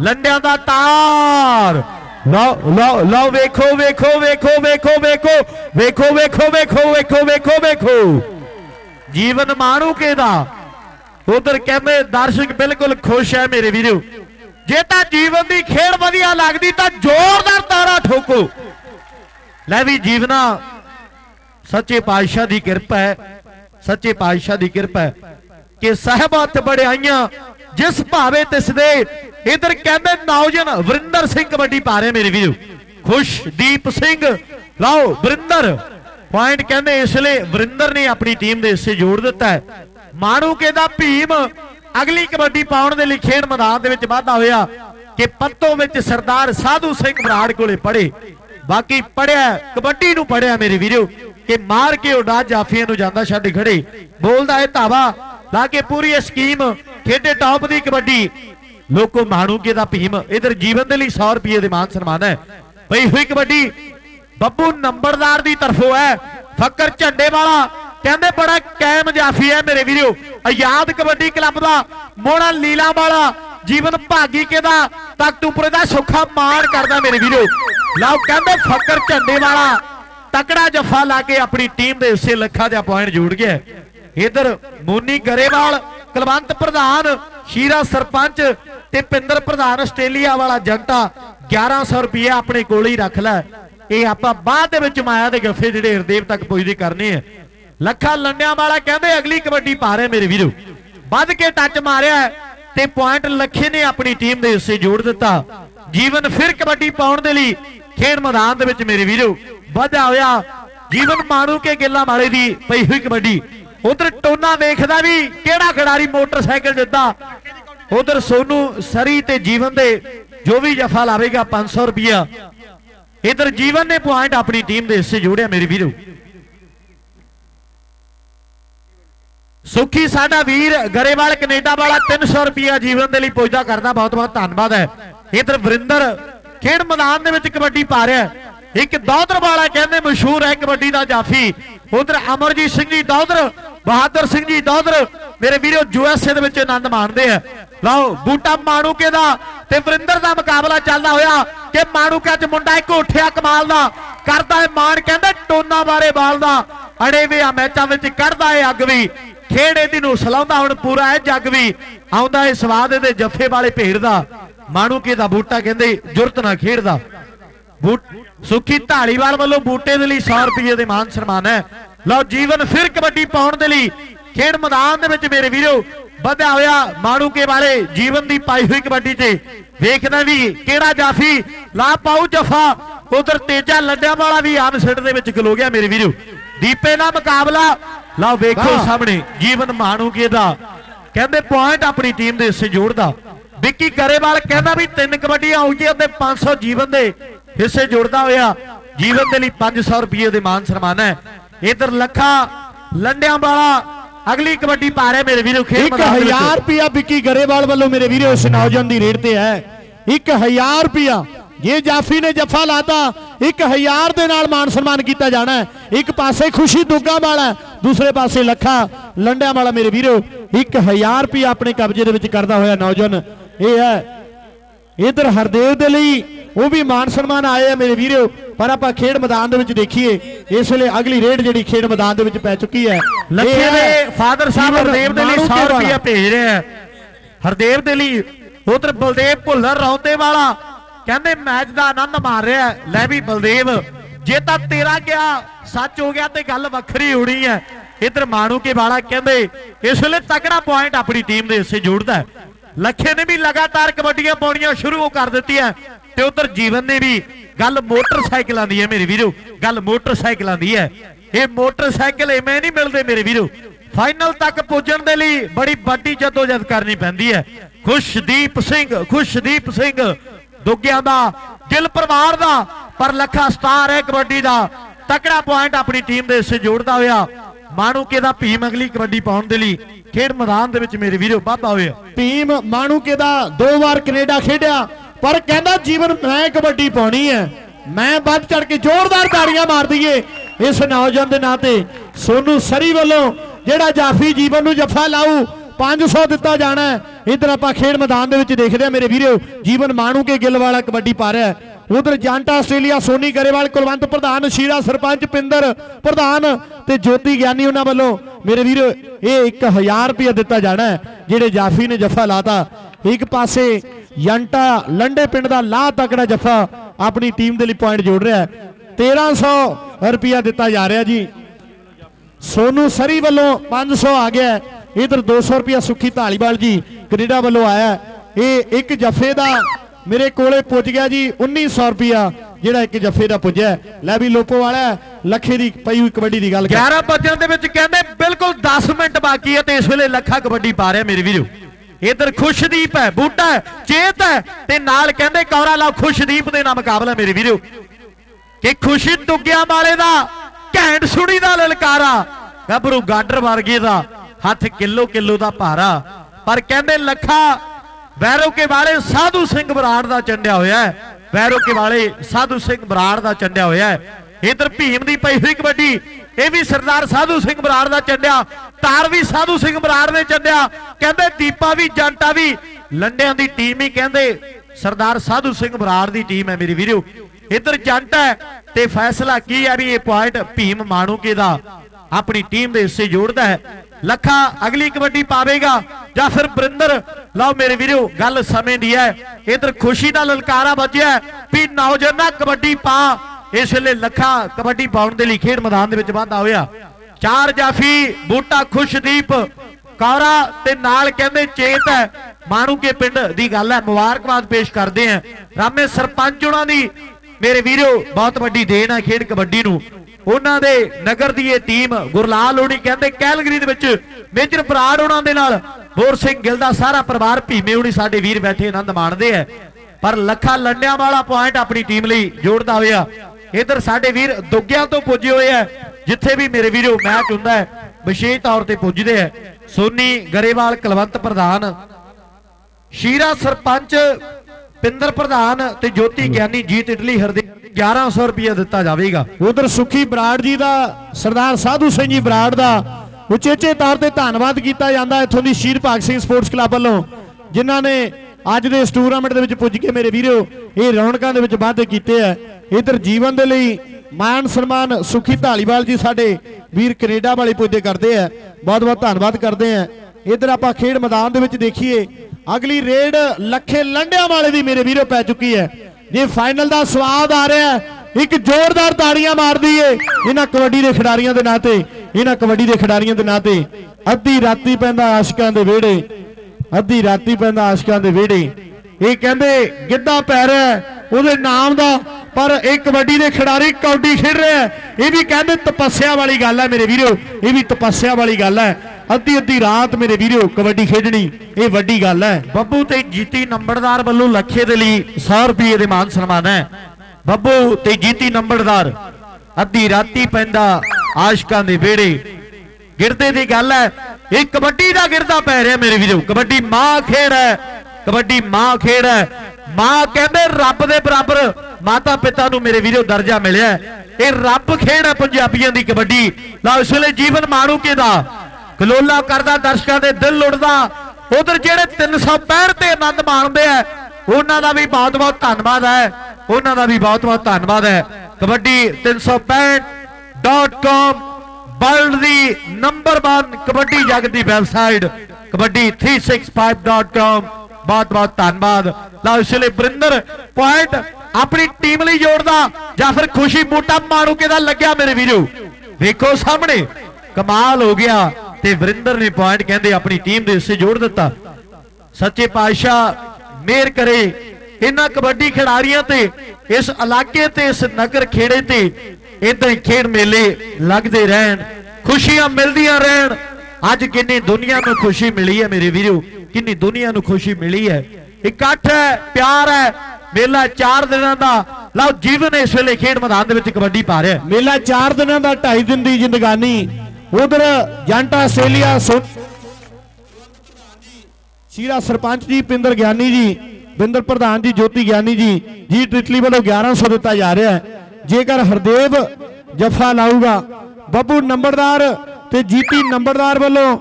ਲੰਡਿਆਂ ਦਾ ਤਾਰ ਲਓ ਲਓ ਲਓ ਵੇਖੋ ਵੇਖੋ ਵੇਖੋ ਵੇਖੋ ਵੇਖੋ ਵੇਖੋ ਵੇਖੋ ਵੇਖੋ ਵੇਖੋ ਵੇਖੋ ਵੇਖੋ ਜੀਵਨ ਮਾਣੂਕੇ ਦਾ ਉਧਰ ਕਹਿੰਦੇ ਦਰਸ਼ਕ ਬਿਲਕੁਲ ਖੁਸ਼ ਹੈ ਮੇਰੇ ਵੀਰੋ ਜੇ ਤਾਂ ਜੀਵਨ ਦੀ ਖੇਡ ਵਧੀਆ ਲੱਗਦੀ ਤਾਂ ਜ਼ੋਰਦਾਰ ਤਾਰਾ ਠੋਕੋ ਲੈ ਵੀ ਜੀਵਨਾ ਸੱਚੇ ਪਾਤਸ਼ਾਹ ਦੀ ਕਿਰਪਾ ਹੈ ਸੱਚੇ ਪਾਤਸ਼ਾਹ ਦੀ ਕਿਰਪਾ ਹੈ ਕਿ ਸਾਹਿਬ ਹੱਥ ਬੜਾਈਆਂ ਜਿਸ ਭਾਵੇ ਤਿਸ ਇਧਰ ਕਹਿੰਦੇ ਨੌਜਨ ਵਰਿੰਦਰ ਸਿੰਘ ਕਬੱਡੀ ਪਾ ਰਹੇ ਮੇਰੇ ਵੀਰੋ। ਖੁਸ਼ਦੀਪ ਸਿੰਘ, ਲਓ ਵਰਿੰਦਰ ਪੁਆਇੰਟ ਕਹਿੰਦੇ ਇਸ ਲਈ ਵਰਿੰਦਰ ਨੇ ਆਪਣੀ ਟੀਮ ਦੇ ਹਿੱਸੇ ਜੋੜ ਦਿੱਤਾ ਹੈ। ਮਾਣੂਕੇ ਦਾ ਭੀਮ, ਅਗਲੀ ਕਬੱਡੀ ਪਾਉਣ ਦੇ ਲਈ ਖੇਡ ਮੈਦਾਨ ਦੇ ਵਿੱਚ ਵਾਧਾ ਹੋਇਆ ਕਿ ਪੱਤੋਂ ਵਿੱਚ ਸਰਦਾਰ ਸਾਧੂ ਸਿੰਘ ਬਰਾੜ ਕੋਲੇ ਪੜੇ ਬਾਕੀ ਪੜਿਆ ਕਬੱਡੀ ਨੂੰ ਪੜਿਆ ਮੇਰੇ ਵੀਰੋ। ਕਿ ਮਾਰ ਕੇ ਉਡਾ ਜਾਫੀਆਂ ਨੂੰ ਜਾਂਦਾ ਛੱਡ ਖੜੇ। ਬੋਲਦਾ ਇਹ ਧਾਵਾ ਲਾ ਕੇ ਪੂਰੀ ਇਹ ਸਕੀਮ ਖੇਡੇ ਟੌਪ ਦੀ ਕਬੱਡੀ। ਲੋਕੋ ਮਾਣੂਕੇ ਦਾ ਭੀਮ। ਇਧਰ ਜੀਵਨ ਦੇ ਲਈ 100 ਰੁਪਏ ਦੇ ਮਾਨ ਸਨਮਾਨ ਹੈ। ਪਈ ਹੋਈ ਕਬੱਡੀ ਬੱਬੂ ਨੰਬਰਦਾਰ ਦੀ ਤਰਫੋਂ ਹੈ। ਫੱਕਰ ਝੰਡੇ ਵਾਲਾ ਕਹਿੰਦੇ ਬੜਾ ਕਾਇਮ ਜਾਫੀ ਹੈ ਮੇਰੇ ਵੀਰੋ। ਆਜ਼ਾਦ ਕਬੱਡੀ ਕਲੱਬ ਦਾ ਮੋੜਾ ਲੀਲਾ ਵਾਲਾ ਜੀਵਨ ਭਾਗੀ ਕੇ ਦਾ ਤਖਤੂਪੁਰੇ ਦਾ ਸੁੱਖਾ ਮਾਣ ਕਰਦਾ ਮੇਰੇ ਵੀਰੋ। ਲਓ ਕਹਿੰਦੇ ਫਕਰ ਝੰਡੇ ਵਾਲਾ ਤਕੜਾ ਜੱਫਾ ਲਾ ਕੇ ਆਪਣੀ ਟੀਮ ਦੇ ਹਿੱਸੇ ਲੱਖਾਂ ਦੇ ਪੁਆਇੰਟ ਜੋੜ ਗਿਆ ਇਧਰ ਮੋਨੀ ਗਰੇਵਾਲ, ਕੁਲਵੰਤ ਪ੍ਰਧਾਨ, ਸ਼ੀਰਾ ਸਰਪੰਚ ਤੇ ਪਿੰਦਰ ਪ੍ਰਧਾਨ ਆਸਟ੍ਰੇਲੀਆ ਵਾਲਾ ਜੰਟਾ 1100 ਰੁਪਏ ਆਪਣੇ ਕੋਲ ਹੀ ਰੱਖ ਲੈ। ਇਹ ਆਪਾਂ ਬਾਅਦ ਦੇ ਵਿੱਚ ਮਾਇਆ ਦੇ ਗੱਫੇ ਜਿਹੜੇ ਹਰਦੇਵ ਤੱਕ ਪੁੱਜਦੇ ਕਰਨੇ ਆ। ਲੱਖਾ ਲੰਡਿਆਂ ਵਾਲਾ ਕਹਿੰਦੇ ਅਗਲੀ ਕਬੱਡੀ ਪਾ ਰਹੇ ਮੇਰੇ ਵੀਰੋ। ਵੱਧ ਕੇ ਟੱਚ ਮਾਰਿਆ ਤੇ ਪੁਆਇੰਟ ਲੱਖੇ ਨੇ ਆਪਣੀ ਟੀਮ ਦੇ ਹਿੱਸੇ ਜੋੜ ਦਿੱਤਾ। ਜੀਵਨ ਫਿਰ ਕਬੱਡੀ ਪਾਉਣ ਦੇ ਲਈ ਖੇਡ ਮੈਦਾਨ ਦੇ ਵਿੱਚ ਮੇਰੇ ਵੀਰੋ। ਵਧਿਆ ਹੋਇਆ ਜੀਵਨ ਮਾਣੂ ਕੇ ਗਿੱਲਾ ਮਾਰੇ ਦੀ ਪਈ ਹੋਈ ਕਬੱਡੀ। ਉਧਰ ਟੋਨਾ ਵੇਖਦਾ ਵੀ ਕਿਹੜਾ ਖਿਡਾਰੀ ਮੋਟਰਸਾਈਕਲ ਜਿੱਦਾ ਉਧਰ ਸੋਨੂ ਸਰੀ ਤੇ ਜੀਵਨ ਦੇ ਜੋ ਵੀ ਜਫਾ ਲਾਵੇਗਾ 500 ਰੁਪਿਆ ਇਧਰ ਜੀਵਨ ਨੇ ਪੁਆਇੰਟ ਆਪਣੀ ਟੀਮ ਦੇ ਹਿੱਸੇ ਜੋੜਿਆ ਮੇਰੇ ਵੀਰੋ। ਸੁਖੀ ਸਾਡਾ ਵੀਰ ਗਰੇਵਾਲ ਕੈਨੇਡਾ ਵਾਲਾ 300 ਰੁਪਇਆ ਜੀਵਨ ਦੇ ਲਈ ਪੁੱਜਦਾ ਕਰਦਾ। ਬਹੁਤ ਬਹੁਤ ਧੰਨਵਾਦ ਹੈ। ਇਧਰ ਵਰਿੰਦਰ ਖੇਡ ਮੈਦਾਨ ਦੇ ਵਿੱਚ ਕਬੱਡੀ ਪਾ ਰਿਹਾ ਇੱਕ ਦੌਦਰ ਵਾਲਾ ਕਹਿੰਦੇ ਮਸ਼ਹੂਰ ਹੈ ਕਬੱਡੀ ਦਾ ਜਾਫੀ। ਉਧਰ ਅਮਰਜੀਤ ਸਿੰਘ ਜੀ ਦੌਦਰ ਬਹਾਦਰ ਸਿੰਘ ਜੀ ਦੌਦਰ ਮੇਰੇ ਵੀਰੋ ਯੂਐਸਏ ਦੇ ਵਿੱਚ ਆਨੰਦ ਮਾਣਦੇ ਆ। ਲਓ, ਬੂਟਾ ਮਾਣੂਕੇ ਦਾ ਤੇ ਵਰਿੰਦਰ ਦਾ ਮੁਕਾਬਲਾ ਚੱਲਦਾ ਹੋਇਆ ਕਿ ਮਾਣੂਕੇ ਚ ਮੁੰਡਾ ਇੱਕ ਉੱਠਿਆ ਕਮਾਲ ਦਾ, ਕਰਦਾ ਹੈ ਮਾਣ, ਕਹਿੰਦਾ ਟੋਨਾ ਬਾਰੇ ਬਾਲ ਦਾ। ਅੜੇ ਵੇ ਆ ਮੈਚਾਂ ਵਿੱਚ ਕੱਢਦਾ ਹੈ ਅੱਗ ਵੀ। ਖੇਡ ਇਹਦੀ ਨੂੰ ਸਲਾਉਂਦਾ, ਹੁਣ ਪੂਰਾ ਹੈ ਜੱਗ ਵੀ। ਆਉਂਦਾ ਹੈ ਸਵਾਦ ਇਹਦੇ ਜੱਫੇ ਵਾਲੇ ਭੇੜ ਦਾ। ਮਾਣੂਕੇ ਦਾ ਬੂਟਾ ਕਹਿੰਦੇ ਜੁਰਤ ਨਾਲ ਖੇਡਦਾ। ਸੁਖੀ ਢਾਲੀਵਾਲ ਵੱਲੋਂ ਬੂਟੇ ਦੇ ਲਈ 100 ਰੁਪਏ ਦੇ ਮਾਨ ਸਨਮਾਨ ਹੈ। ਲਓ ਜੀਵਨ ਫਿਰ ਕਬੱਡੀ ਪਾਉਣ ਦੇ ਲਈ ਖੇਡ ਮੈਦਾਨ ਦੇ ਵਿੱਚ ਮੇਰੇ ਵੀਰੋ ਵਧਿਆ ਹੋਇਆ ਮਾਣੂਕੇ ਵਾਲੇ ਜੀਵਨ ਦੀ ਪਾਈ ਹੋਈ ਕਬੱਡੀ ਤੇ ਵੇਖਦਾ ਵੀ ਕਿਹੜਾ ਜਾਫੀ ਲਾ ਪਾਉ ਜਫਾ ਉਧਰ ਤੇਜਾ ਲੱਡਿਆਂ ਵਾਲਾ ਵੀ ਆਮ ਸਿੱਟ ਦੇ ਵਿੱਚ ਖਲੋ ਗਿਆ ਮੇਰੇ ਵੀਰੋ। ਦੀਪੇ ਨਾਲ ਮੁਕਾਬਲਾ। ਲਓ ਵੇਖੋ। ਸਾਹਮਣੇ ਜੀਵਨ ਮਾਣੂਕੇ ਦਾ। ਕਹਿੰਦੇ ਪੁਆਇੰਟ ਆਪਣੀ ਟੀਮ ਦੇ ਹਿੱਸੇ ਜੋੜਦਾ ਵਿੱਕੀ ਗਰੇਵਾਲ ਕਹਿੰਦਾ ਵੀ ਤਿੰਨ ਕਬੱਡੀਆਂ ਆਉਂਦੀਆਂ ਤੇ 500 ਜੀਵਨ ਦੇ ਹਿੱਸੇ ਜੁੜਦਾ ਹੋਇਆ। ਜੀਵਨ ਦੇ ਲਈ 500 ਰੁਪਏ ਦੇ ਮਾਨ ਸਨਮਾਨ ਹੈ। ਇਧਰ ਲੱਖਾ ਲੰਡਿਆਂ ਵਾਲਾ ਅਗਲੀ ਕਬੱਡੀ ਪਾ ਰਿਹਾ ਮੇਰੇ ਵੀਰੋ, ਖੇਡ ਮੈਦਾਨ 1000 ਰੁਪਿਆ ਵਿੱਕੀ ਗਰੇਵਾਲ ਵੱਲੋਂ ਮੇਰੇ ਵੀਰੋ, ਇਸ ਨੌਜਵਾਨ ਦੀ ਰੇਟ ਤੇ ਹੈ। 1000 ਰੁਪਿਆ ਜੇ ਜਾਫੀ ਨੇ ਜੱਫਾ ਲਾਤਾ 1000 ਦੇ ਨਾਲ ਮਾਨ ਸਨਮਾਨ ਕੀਤਾ ਜਾਣਾ ਹੈ। ਇੱਕ ਪਾਸੇ ਖੁਸ਼ੀ ਦੁੱਗਾ ਵਾਲਾ ਦੂਸਰੇ ਪਾਸੇ ਲੱਖਾ ਲੰਡਿਆਂ ਵਾਲਾ ਮੇਰੇ ਵੀਰੋ। 1000 ਰੁਪਿਆ ਆਪਣੇ ਕਬਜ਼ੇ ਦੇ ਵਿੱਚ ਕਰਦਾ ਹੋਇਆ ਨੌਜਵਾਨ। ਇਹ ਹੈ। ਇਧਰ ਹਰਦੇਵ ਦੇ ਲਈ ਉਹ ਵੀ ਮਾਨ ਸਨਮਾਨ ਆਏ ਆ ਮੇਰੇ ਵੀਰੋ ਪਰ ਆਪਾਂ ਖੇਡ ਮੈਦਾਨ ਦੇ ਵਿੱਚ ਦੇਖੀਏ ਇਸ ਵੇਲੇ ਅਗਲੀ ਰੇਡ ਜਿਹੜੀ ਖੇਡ ਮੈਦਾਨ ਦੇ ਵਿੱਚ ਪੈ ਚੁੱਕੀ ਹੈ ਲੱਖੇ ਦੇ ਫਾਦਰ ਸਾਹਿਬ ਹਰਦੇਵ ਦੇ ਲਈ 100 ਮਾਣੂਕੇ ਵਾਲਾ। ਰੁਪਏ ਭੇਜ ਰਿਹਾ ਹੈ ਹਰਦੇਵ ਦੇ ਲਈ ਉਧਰ ਬਲਦੇਵ ਭੁੱਲਰ ਰੌਂਦੇ ਵਾਲਾ ਕਹਿੰਦੇ ਮੈਚ ਦਾ ਆਨੰਦ ਮਾਰ ਰਿਹਾ ਹੈ। ਲੈ ਵੀ ਬਲਦੇਵ ਜੇ ਤਾਂ ਤੇਰਾ ਗਿਆ ਸੱਚ ਹੋ ਗਿਆ ਤੇ ਗੱਲ ਵੱਖਰੀ ਹੋਣੀ ਹੈ ਇਧਰ ਮਾਣੂਕੇ ਵਾਲਾ ਕਹਿੰਦੇ ਇਸ ਵੇਲੇ ਤਕੜਾ ਪੁਆਇੰਟ ਆਪਣੀ ਟੀਮ ਦੇ ਹਿੱਸੇ ਜੋੜਦਾ ਲੱਖੇ ਨੇ ਵੀ ਲਗਾਤਾਰ ਕਬੱਡੀਆਂ ਪਾਉਣੀਆਂ ਸ਼ੁਰੂ ਕਰ ਦਿੱਤੀਆਂ ਤੇ ਉਧਰ ਜੀਵਨ ਨੇ ਵੀ ਗੱਲ ਮੋਟਰਸਾਈਕਲਾਂ ਦੀ ਹੈ ਮੇਰੇ ਵੀਰੋ, ਗੱਲ ਮੋਟਰਸਾਈਕਲਾਂ ਦੀ ਹੈ। ਇਹ ਮੋਟਰਸਾਈਕਲ ਐਵੇਂ ਨਹੀਂ ਮਿਲਦੇ ਮੇਰੇ ਵੀਰੋ। ਫਾਈਨਲ ਤੱਕ ਪਹੁੰਚਣ ਦੇ ਲਈ ਬੜੀ ਵੱਡੀ ਜਦੋਜਹਿਦ ਕਰਨੀ ਪੈਂਦੀ ਹੈ। ਖੁਸ਼ਦੀਪ ਸਿੰਘ ਖੁਸ਼ਦੀਪ ਸਿੰਘ ਦੁੱਗਿਆਂ ਦਾ ਦਿਲ ਪਰਿਵਾਰ ਦਾ, ਪਰ ਲੱਖਾ ਸਟਾਰ ਹੈ ਕਬੱਡੀ ਦਾ। ਤਕੜਾ ਪੁਆਇੰਟ ਆਪਣੀ ਟੀਮ ਦੇ ਹਿੱਸੇ ਜੋੜਦਾ ਹੋਇਆ। ਮਾਣੂਕੇ ਦਾ ਭੀਮ ਅਗਲੀ ਕਬੱਡੀ ਪਾਉਣ ਦੇ ਲਈ ਖੇਡ ਮੈਦਾਨ ਦੇ ਵਿੱਚ ਮੇਰੇ ਵੀਰੋ ਵਾਧਾ ਹੋਇਆ। ਭੀਮ ਮਾਣੂਕੇ ਦਾ ਦੋ ਵਾਰ ਕੈਨੇਡਾ ਖੇਡਿਆ। ਪਰ ਕਹਿੰਦਾ ਜੀਵਨ ਮੈਂ ਕਬੱਡੀ ਪਾਉਣੀ ਹੈ। ਮੈਂ ਵੱਧ ਚੜ ਕੇ ਜ਼ੋਰਦਾਰ ਤਾੜੀਆਂ ਮਾਰ ਦਈਏ ਇਸ ਨੌਜਵਾਨ ਦੇ ਨਾਂ ਤੇ। ਸੋਨੂ ਸਰੀ ਵੱਲੋਂ ਜਿਹੜਾ ਜਾਫੀ ਜੀਵਨ ਨੂੰ ਜੱਫਾ ਲਾਊ 500 ਦਿੱਤਾ ਜਾਣਾ ਇਧਰ ਆਪਾਂ ਖੇਡ ਮੈਦਾਨ ਦੇ ਵਿੱਚ ਦੇਖਦੇ ਆ ਮੇਰੇ ਵੀਰੋ, ਜੀਵਨ ਮਾਣੂਕੇ ਗਿੱਲ ਵਾਲਾ ਕਬੱਡੀ ਪਾ ਰਿਹਾ ਉਧਰ ਜਾਂਟਾ ਆਸਟ੍ਰੇਲੀਆ ਸੋਨੀ ਗਰੇਵਾਲ, ਕੁਲਵੰਤ ਪ੍ਰਧਾਨ, ਸ਼ੀਰਾ ਸਰਪੰਚ ਪਿੰਦਰ ਪ੍ਰਧਾਨ ਤੇ ਜੋਤੀ ਗਿਆਨੀ ਉਹਨਾਂ ਵੱਲੋਂ ਮੇਰੇ ਵੀਰੋ, ਇਹ 1000 ਰੁਪਏ ਦਿੱਤਾ ਜਾਣਾ ਜਿਹੜੇ ਜਾਫੀ ਨੇ ਜੱਫਾ ਲਾਤਾ। ਇੱਕ ਪਾਸੇ ਯੰਟਾ ਲੰਡੇ ਪਿੰਡ ਦਾ ਲਾਹ ਤਕੜਾ ਜੱਫਾ ਆਪਣੀ ਟੀਮ ਦੇ ਲਈ ਪੁਆਇੰਟ ਜੋੜ ਰਿਹਾ ਹੈ। 1300 ਰੁਪਇਆ ਦਿੱਤਾ ਜਾ ਰਿਹਾ ਜੀ। ਸੋਨੂ ਸਰੀ ਵੱਲੋਂ 500 ਆ ਗਿਆ ਇਧਰ 200 ਰੁਪਿਆ ਸੁੱਖੀ ਢਾਲੀਵਾਲ ਜੀ ਕੈਨੇਡਾ ਵੱਲੋਂ ਆਇਆ ਇਹ ਇੱਕ ਜੱਫੇ ਦਾ ਮੇਰੇ ਕੋਲੇ ਪੁੱਜ ਗਿਆ ਜੀ 1900 ਰੁਪਇਆ ਜਿਹੜਾ ਇੱਕ ਜੱਫੇ ਦਾ ਪੁੱਜਿਆ ਹੈ। ਲੈ ਵੀ ਲੋਪੋ ਵਾਲਾ ਲੱਖੇ ਦੀ ਪਈ ਹੋਈ ਕਬੱਡੀ ਦੀ ਗੱਲ ਕਰ। 11 ਵਜਣ ਦੇ ਵਿੱਚ ਕਹਿੰਦੇ ਬਿਲਕੁਲ 10 ਮਿੰਟ ਬਾਕੀ ਹੈ ਤੇ ਇਸ ਵੇਲੇ ਲੱਖਾ ਕਬੱਡੀ ਪਾ ਰਿਹਾ ਮੇਰੇ ਵੀਰੋ। ਇਧਰ ਖੁਸ਼ਦੀਪ ਹੈ, ਬੂਟਾ ਹੈ, ਚੇਤ ਹੈ ਤੇ ਨਾਲ ਕਹਿੰਦੇ ਕੌਰਾ ਲਾ ਖੁਸ਼ਦੀਪ ਦੇ ਨਾਲ ਮੁਕਾਬਲਾ ਮੇਰੇ ਵੀਰੋ। ਕਿ ਖੁਸ਼ੀ ਦੁੱਗਿਆਂ ਵਾਲੇ ਦਾ, ਘੈਂਟ ਸੁਣੀ ਦਾ ਲਲਕਾਰਾ। ਗੱਭਰੂ ਗਾਡਰ ਵਰਗੇ ਦਾ, ਹੱਥ ਕਿਲੋ ਕਿਲੋ ਦਾ ਭਾਰਾ। ਪਰ ਕਹਿੰਦੇ ਲੱਖਾ ਵੈਰੋ ਕੇ ਵਾਲੇ ਸਾਧੂ ਸਿੰਘ ਬਰਾੜ ਦਾ ਚੰਡਿਆ ਹੋਇਆ ਵੈਰੋ ਕੇ ਵਾਲੇ ਸਾਧੂ ਸਿੰਘ ਬਰਾੜ ਦਾ ਚੰਡਿਆ ਹੋਇਆ ਇਧਰ ਭੀਮ ਦੀ ਪਈ ਹੋਈ ਕਬੱਡੀ ਇਹ ਵੀ ਸਰਦਾਰ ਸਾਧੂ ਸਿੰਘ ਬਰਾੜ ਦਾ ਚੰਡਿਆ ਤਾਰ ਵੀ ਸਾਧੂ ਸਿੰਘ ਬਰਾੜ ਨੇ ਚੰਡਿਆ ਕਹਿੰਦੇ ਦੀਪਾ ਵੀ ਜੰਟਾ ਵੀ, ਲੰਡਿਆਂ ਦੀ ਟੀਮ ਹੀ ਕਹਿੰਦੇ, ਸਰਦਾਰ ਸਾਧੂ ਸਿੰਘ ਬਰਾੜ ਦੀ ਟੀਮ ਹੈ ਮੇਰੀ ਵੀਰੋ। ਇਧਰ ਜੰਟ ਹੈ ਤੇ ਫੈਸਲਾ ਕੀ ਹੈ ਵੀ ਇਹ ਪੁਆਇੰਟ ਭੀਮ ਮਾਣੂਕੇ ਦਾ ਆਪਣੀ ਟੀਮ ਦੇ ਹਿੱਸੇ ਜੋੜਦਾ ਹੈ। ਲੱਖਾ ਅਗਲੀ ਕਬੱਡੀ ਪਾਵੇਗਾ ਜਾਂ ਫਿਰ ਬਰਿੰਦਰ? ਲਓ ਮੇਰੇ ਵੀਰੋ, ਗੱਲ ਸਮੇਂ ਦੀ ਹੈ। ਇਧਰ ਖੁਸ਼ੀ ਦਾ ਲਲਕਾਰਾ ਵੱਜਿਆ ਵੀ ਨੌਜਵਾਨਾਂ ਕਬੱਡੀ ਪਾ ਇਸ ਵੇਲੇ ਲੱਖਾ ਕਬੱਡੀ ਪਾਉਣ ਦੇ ਲਈ ਖੇਡ ਮੈਦਾਨ ਦੇ ਵਿੱਚ ਵਾਧਾ ਹੋਇਆ। ਚਾਰ ਜਾਫੀ, ਬੂਟਾ ਖੁਸ਼ਦੀਪ, ਕੌਰਾ ਤੇ ਨਾਲ ਕਹਿੰਦੇ ਚੇਤ ਹੈ, ਮਾਣੂਕੇ ਪਿੰਡ ਦੀ ਗੱਲ ਹੈ, ਮੁਬਾਰਕਬਾਦ ਪੇਸ਼ ਕਰਦੇ ਆ ਰਾਮੇ ਸਰਪੰਚ ਉਹਨਾਂ ਦੀ, ਮੇਰੇ ਵੀਰੋ, ਬਹੁਤ ਵੱਡੀ ਦੇਣ ਹੈ ਖੇਡ ਕਬੱਡੀ ਨੂੰ। ਉਹਨਾਂ ਦੇ ਨਗਰ ਦੀ ਇਹ ਟੀਮ, ਗੁਰਲਾਲ ਹੋਣੀ ਕਹਿੰਦੇ, ਕੈਲਗਰੀ ਦੇ ਵਿੱਚ ਮੇਜਰ ਬਰਾੜ ਉਹਨਾਂ ਦੇ ਨਾਲ, ਬੋਰ ਸਿੰਘ ਗਿੱਲ ਦਾ ਸਾਰਾ ਪਰਿਵਾਰ ਭੀਮੇ ਹੋਣੀ ਸਾਡੇ ਵੀਰ ਬੈਠੇ ਆਨੰਦ ਮਾਣਦੇ ਆ ਪਰ ਲੱਖਾ ਲੰਡਿਆਂ ਵਾਲਾ ਪੁਆਇੰਟ ਆਪਣੀ ਟੀਮ ਲਈ ਜੋੜਦਾ ਹੋਇਆ। ਇਧਰ ਸਾਡੇ ਵੀਰ ਦੁੱਗਿਆਂ ਤੋਂ ਪੁੱਜੇ ਹੋਏ ਆ ਜਿੱਥੇ ਵੀ ਮੇਰੇ ਵੀਰੋ ਮੈਚ ਹੁੰਦਾ ਹੈ ਵਿਸ਼ੇਸ਼ ਤੌਰ ਤੇ ਪੁੱਜਦੇ ਆ। ਸੋਨੀ ਗਰੇਵਾਲ ਕੁਲਵੰਤ ਪ੍ਰਧਾਨ ਸ਼ੀਰਾ ਸਰਪੰਚ ਪਿੰਦਰ ਪ੍ਰਧਾਨ ਤੇ ਜੋਤੀ ਗਿਆਨੀ ਜੀਤ ਇਟਲੀ ਹਰਦੇ 1100 ਰੁਪਏ ਦਿੱਤਾ ਜਾਵੇਗਾ। ਉਧਰ ਸੁਖੀ ਬਰਾੜ ਜੀ ਦਾ ਸਰਦਾਰ ਸਾਧੂ ਸਿੰਘ ਜੀ ਬਰਾੜ ਦਾ ਉਚੇਚੇ ਤੌਰ ਤੇ ਧੰਨਵਾਦ ਕੀਤਾ ਜਾਂਦਾ ਇੱਥੋਂ ਦੀ ਸ਼ੀਰ ਭਾਗ ਸਿੰਘ ਸਪੋਰਟਸ ਕਲੱਬ ਵੱਲੋਂ ਜਿਨ੍ਹਾਂ ਨੇ ਅੱਜ ਦੇ ਇਸ ਟੂਰਨਾਮੈਂਟ ਦੇ ਵਿੱਚ ਪੁੱਜ ਕੇ ਮੇਰੇ ਵੀਰੋ ਇਹ ਰੌਣਕਾਂ ਦੇ ਵਿੱਚ ਵਾਧੇ ਕੀਤੇ ਆ। ਇਧਰ ਜੀਵਨ ਦੇ ਲਈ ਮਾਨ ਸਨਮਾਨ ਸੁਖੀ ਢਾਲੀਵਾਲ ਜੀ ਸਾਡੇ ਵੀਰ ਕੈਨੇਡਾ ਵਾਲੇ ਪੁੱਜਦੇ ਕਰਦੇ ਆ। ਬਹੁਤ ਬਹੁਤ ਧੰਨਵਾਦ ਕਰਦੇ ਆ। ਇਧਰ ਆਪਾਂ ਖੇਡ ਮੈਦਾਨ ਦੇ ਵਿੱਚ ਦੇਖੀਏ, ਅਗਲੀ ਰੇਡ ਲੱਖੇ ਲੰਡਿਆਂ ਵਾਲੇ ਦੀ ਮੇਰੇ ਵੀਰੋ ਪੈ ਚੁੱਕੀ ਹੈ। ਜੇ ਫਾਈਨਲ ਦਾ ਸਵਾਦ ਆ ਰਿਹਾ ਇੱਕ ਜ਼ੋਰਦਾਰ ਤਾੜੀਆਂ ਮਾਰਦੀ ਏ ਇਹਨਾਂ ਕਬੱਡੀ ਦੇ ਖਿਡਾਰੀਆਂ ਦੇ ਨਾਂ ਤੇ, ਇਹਨਾਂ ਕਬੱਡੀ ਦੇ ਖਿਡਾਰੀਆਂ ਦੇ ਨਾਂ ਤੇ। ਅੱਧੀ ਰਾਤੀ ਪੈਂਦਾ ਆਸ਼ਕਾਂ ਦੇ ਵਿਹੜੇ, ਅੱਧੀ ਰਾਤੀ ਪੈਂਦਾ ਆਸ਼ਕਾਂ ਦੇ ਵਿਹੜੇ। ਇਹ ਕਹਿੰਦੇ ਗਿੱਧਾ ਪੈ ਰਿਹਾ ਉਹਦੇ ਨਾਮ ਦਾ, ਪਰ ਇਹ ਕਬੱਡੀ ਦੇ ਖਿਡਾਰੀ ਕੌਡੀ ਖੇਡ ਰਿਹਾ ਇਹ ਵੀ ਕਹਿੰਦੇ ਤਪੱਸਿਆ ਵਾਲੀ ਗੱਲ ਹੈ ਮੇਰੇ ਵੀਰੋ, ਇਹ ਵੀ ਤਪੱਸਿਆ ਵਾਲੀ ਗੱਲ ਹੈ। ਅੱਧੀ ਅੱਧੀ ਰਾਤ ਮੇਰੇ ਵੀਰੋ, ਕਬੱਡੀ ਖੇਡਣੀ, ਇਹ ਵੱਡੀ ਗੱਲ ਹੈ। ਬੱਬੂ ਤੇ ਜੀਤੀ ਨੰਬਰਦਾਰ ਵੱਲੋਂ ਲੱਖੇ ਦੇ ਲਈ 100 ਰੁਪਏ ਦੇ ਮਾਨ ਸਨਮਾਨ ਹੈ। ਬੱਬੂ ਤੇ ਜੀਤੀ ਨੰਬਰਦਾਰ, ਅੱਧੀ ਰਾਤੀ ਪੈਂਦਾ ਆਸ਼ਕਾਂ ਦੇ ਵਿਹੜੇ। ਗਿਰਦੇ ਦੀ ਗੱਲ ਹੈ, ਇਹ ਕਬੱਡੀ ਦਾ ਗਿਰਦਾ ਪੈ ਰਿਹਾ ਮੇਰੇ ਵੀਰੋ, ਕਬੱਡੀ ਮਾਂ ਖੇਡ ਹੈ। ਕਬੱਡੀ ਮਾਂ ਖੇਡ ਹੈ। ਮਾਂ ਕਹਿੰਦੇ ਰੱਬ ਦੇ ਬਰਾਬਰ ਮਾਤਾ ਪਿਤਾ ਨੂੰ ਮੇਰੇ ਵੀਰੋ ਦਰਜਾ ਮਿਲਿਆ ਇਹ ਰੱਬ ਖੇਡ ਹੈ ਪੰਜਾਬੀਆਂ ਦੀ ਕਬੱਡੀ। ਲਓ ਇਸ ਵੇਲੇ ਜੀਵਨ ਮਾਣੂਕੇ ਦਾ। ਕਲੋਲਾ ਕਰਦਾ, ਦਰਸ਼ਕਾਂ ਦੇ ਦਿਲ ਲੁੱਟਦਾ। ਉਧਰ ਜਿਹੜੇ 365 ਤੇ ਆਨੰਦ ਮਾਣਦੇ ਆ, ਉਹਨਾਂ ਦਾ ਵੀ ਬਹੁਤ-ਬਹੁਤ ਧੰਨਵਾਦ ਹੈ। ਉਹਨਾਂ ਦਾ ਵੀ ਬਹੁਤ-ਬਹੁਤ ਧੰਨਵਾਦ ਹੈ। ਕਬੱਡੀ 365.com ਵਰਲਡ ਦੀ ਨੰਬਰ 1 ਕਬੱਡੀ ਜਗ ਦੀ ਵੈਬਸਾਈਟ ਕਬੱਡੀ 365.com ਬਹੁਤ-ਬਹੁਤ ਧੰਨਵਾਦ। ਲਓ ਇਸ ਲਈ ਬਰਿੰਦਰ ਪੁਆਇੰਟ ਆਪਣੀ ਟੀਮ ਲਈ ਜੋੜਦਾ ਜਾਂ ਫਿਰ ਖੁਸ਼ੀ ਬੂਟਾ ਮਾਣੂਕੇ ਦਾ ਲੱਗਿਆ ਮੇਰੇ ਵੀਰੋ। ਵੇਖੋ ਸਾਹਮਣੇ, ਕਮਾਲ ਹੋ ਗਿਆ ਤੇ ਵਰਿੰਦਰ ਨੇ ਪੁਆਇੰਟ ਕਹਿੰਦੇ ਆਪਣੀ ਟੀਮ ਦੇ ਹਿੱਸੇ ਜੋੜ ਦਿੱਤਾ। ਸੱਚੇ ਪਾਤਸ਼ਾਹ ਮਿਹਰ ਕਰੇ ਇਹਨਾਂ ਕਬੱਡੀ ਖਿਡਾਰੀਆਂ ਤੇ, ਇਸ ਇਲਾਕੇ ਤੇ, ਇਸ ਨਗਰ ਖੇੜੇ ਤੇ ਇਦਾਂ ਹੀ ਖੇਡ ਮੇਲੇ ਲੱਗਦੇ ਰਹਿਣ, ਖੁਸ਼ੀਆਂ ਮਿਲਦੀਆਂ ਰਹਿਣ। ਅੱਜ ਕਿੰਨੀ ਦੁਨੀਆ ਨੂੰ ਖੁਸ਼ੀ ਮਿਲੀ ਹੈ ਮੇਰੇ ਵੀਰੋ। ਕਿੰਨੀ ਦੁਨੀਆ ਨੂੰ ਖੁਸ਼ੀ ਮਿਲੀ ਹੈ। ਇਕੱਠ ਹੈ, ਪਿਆਰ ਹੈ, ਮੇਲਾ 4 ਦਿਨਾਂ ਦਾ। ਲਓ, ਜੀਵਨ ਇਸ ਵੇਲੇ ਖੇਡ ਮੈਦਾਨ ਦੇ ਵਿੱਚ ਕਬੱਡੀ ਪਾ ਰਿਹਾ ਮੇਲਾ 4 ਦਿਨਾਂ ਦਾ 2.5 ਦਿਨ ਦੀ ਜ਼ਿੰਦਗਾਨੀ। ਉਧਰ ਜੰਟ ਆਸਟ੍ਰੇਲੀਆ ਸ਼ੀਰਾ ਸਰਪੰਚ ਜੀ, ਪਿੰਦਰ ਗਿਆਨੀ ਜੀ ਬਿੰਦਰ ਪ੍ਰਧਾਨ ਜੀ, ਜੋਤੀ ਗਿਆਨੀ ਜੀ ਜੀ ਟਿਟਲੀ ਵੱਲੋਂ 1100 ਦਿੱਤਾ ਜਾ ਰਿਹਾ ਹੈ। ਜੇਕਰ ਹਰਦੇਵ ਜਫਾ ਲਾਊਗਾ, ਬੱਬੂ ਨੰਬਰਦਾਰ ਤੇ ਜੀਤੀ ਨੰਬਰਦਾਰ ਵੱਲੋਂ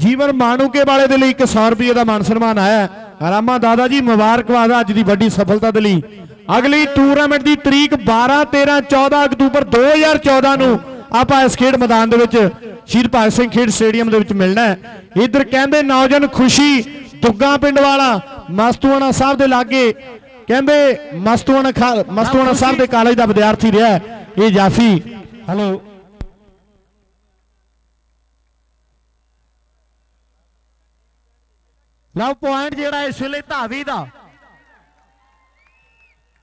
ਜੀਵਨ ਮਾਣੂਕੇ ਵਾਲੇ ਦੇ ਲਈ 100 ਰੁਪਏ ਦਾ ਮਾਨ ਸਨਮਾਨ ਆਇਆ। ਰਾਮਾ ਦਾਦਾ ਜੀ ਮੁਬਾਰਕਬਾਦ ਅੱਜ ਦੀ ਵੱਡੀ ਸਫਲਤਾ ਦੇ ਲਈ ਅਗਲੀ ਟੂਰਨਾਮੈਂਟ ਦੀ ਤਰੀਕ 12 13 14 ਅਕਤੂਬਰ 2014 ਨੂੰ ਆਪਾਂ ਇਸ ਖੇਡ ਮੈਦਾਨ ਦੇ ਵਿੱਚ ਸ਼ਹੀਦ ਭਗਤ ਸਿੰਘ ਖੇਡ ਸਟੇਡੀਅਮ ਦੇ ਵਿੱਚ ਮਿਲਣਾ ਹੈ ਇਧਰ ਕਹਿੰਦੇ ਨੌਜਵਾਨ ਖੁਸ਼ੀ ਦੁੱਗਾ ਪਿੰਡ ਵਾਲਾ ਮਸਤੂਆਣਾ ਸਾਹਿਬ ਦੇ ਲਾਗੇ ਕਹਿੰਦੇ ਮਸਤੂਆਣਾ ਮਸਤੂਆਣਾ ਸਾਹਿਬ ਦੇ ਕਾਲਜ ਦਾ ਵਿਦਿਆਰਥੀ ਰਿਹਾ। ਇਹ ਜਾਫੀ ਹਲੋ ਲਓ ਪੁਆਇੰਟ ਜਿਹੜਾ ਇਸ ਵੇਲੇ ਧਾਵੀ ਦਾ।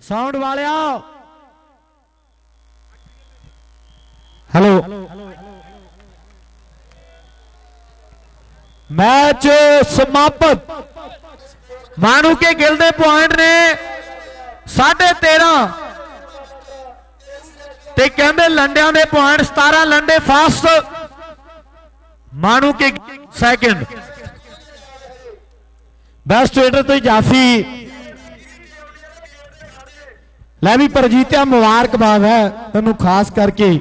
ਸਾਊਂਡ ਵਾਲਿਆ। ਹੈਲੋ ਮੈਚ ਸਮਾਪਤ। ਮਾਨੂ ਕੇ ਗਿਲ ਦੇ ਪੁਆਇੰਟ ਨੇ 13.5 ਤੇ ਕਹਿੰਦੇ ਲੰਡਿਆਂ ਦੇ point 17 Lande first Manuke second best raider ਤੋਂ ਜਾਫੀ। ਲੈ ਵੀ ਪਰਜੀਤਿਆ ਮੁਬਾਰਕਬਾਦ ਹੈ ਤੈਨੂੰ ਖਾਸ ਕਰਕੇ।